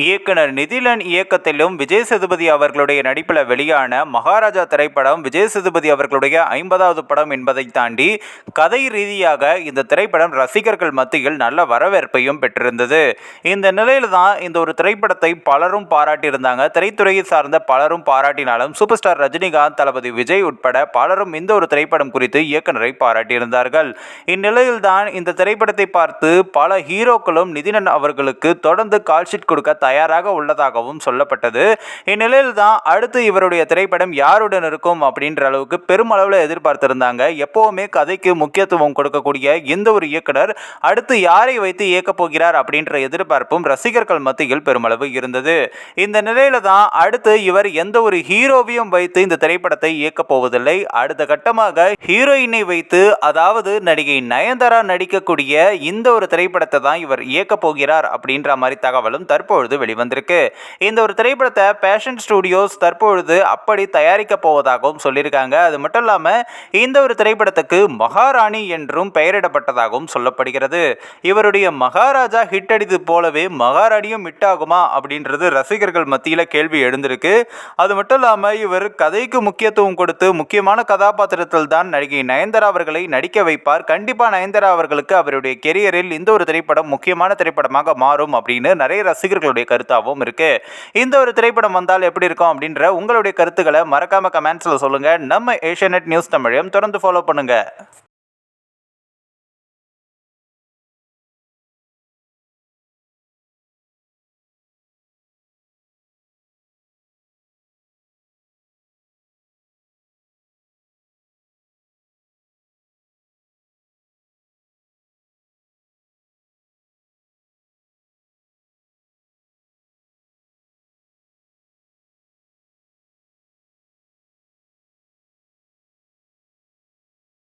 இயக்குனர் நிதிலன் இயக்கத்திலும் விஜய் சேதுபதி அவர்களுடைய நடிப்பில் வெளியான மகாராஜா திரைப்படம் விஜய் சேதுபதி அவர்களுடைய ஐம்பதாவது படம் என்பதை தாண்டி கதை ரீதியாக இந்த திரைப்படம் ரசிகர்கள் மத்தியில் நல்ல வரவேற்பையும் பெற்றிருந்தது. இந்த நிலையில் தான் இந்த ஒரு திரைப்படத்தை பலரும் பாராட்டியிருந்தாங்க. திரைத்துறையை சார்ந்த பலரும் பாராட்டினாலும் சூப்பர் ஸ்டார் ரஜினிகாந்த் தளபதி விஜய் உட்பட பலரும் இந்த ஒரு திரைப்படம் குறித்து இயக்குனரை பாராட்டியிருந்தார்கள். இந்நிலையில்தான் இந்த திரைப்படத்தை பார்த்து பல ஹீரோக்களும் நிதினன் அவர்களுக்கு தொடர்ந்து கால்ஷீட் கொடுக்க தயாராக உள்ளதாகவும் சொல்லப்பட்டது. இந்நிலையில் தான் அடுத்து இவருடைய திரைப்படம் யாருடன் இருக்கும் அப்படின்ற அளவுக்கு பெருமளவில் எதிர்பார்த்திருந்தாங்க. எப்போவுமே கதைக்கு முக்கியத்துவம் கொடுக்கக்கூடிய இந்த ஒரு இயக்குனர் அடுத்து யாரை வைத்து இயக்கப் போகிறார் அப்படின்ற எதிர்பார்ப்பும் ரசிகர்கள் மத்தியில் பெருமளவு இருந்தது. இந்த நிலையில தான் அடுத்து இவர் எந்த ஒரு ஹீரோவையும் வைத்து இந்த திரைப்படத்தை இயக்கப் போவதில்லை. அடுத்த கட்டமாக ஹீரோயினை வைத்து அதாவது நடிகை நயன்தாரா நடிக்கக்கூடிய இந்த ஒரு திரைப்படத்தை தான் இவர் இயக்கப் போகிறார் அப்படின்ற மாதிரி தகவலும் தற்பொழுது வெளிவந்திருக்கு. இந்த ஒரு திரைப்படத்தை பேஷன் ஸ்டுடியோஸ் தற்பொழுது அப்படி தயாரிக்க போவதாகவும் சொல்லியிருக்காங்க. அது மட்டும் இல்லாமல் இந்த ஒரு திரைப்படத்துக்கு மகாராணி என்றும் பெயரிடப்பட்டதாகவும் சொல்லப்படுகிறது. இவருடைய மகாராஜா ஹிட் அடித்து போலவே மகாராணியும் ஹிட் ஆகுமா அப்படின்றது ரசிகர்கள் மத்தியில் கேள்வி எழுந்திருக்கு. அது மட்டும் இல்லாமல் இவர் கதைக்கு முக்கியத்துவம் கொடுத்து முக்கியமான கதாபாத்திரத்தில் தான் நடிகை நயன்தாரா அவர்களை நடிக்க வைப்பார். கண்டிப்பாக நயன்தாரா அவர்களுக்கு அவருடைய கெரியரில் இந்த ஒரு திரைப்படம் முக்கியமான திரைப்படமாக மாறும் அப்படின்னு நிறைய ரசிகர்களுடைய கருத்தாகவும் இருக்கு. இந்த ஒரு திரைப்படம் வந்தால் எப்படி இருக்கும் அப்படின்ற உங்களுடைய கருத்துக்களை மறக்காம கமெண்ட்ஸில் சொல்லுங்க. நம்ம ஏஷியநெட் நியூஸ் தமிழையும் தொடர்ந்து ஃபாலோ பண்ணுங்க.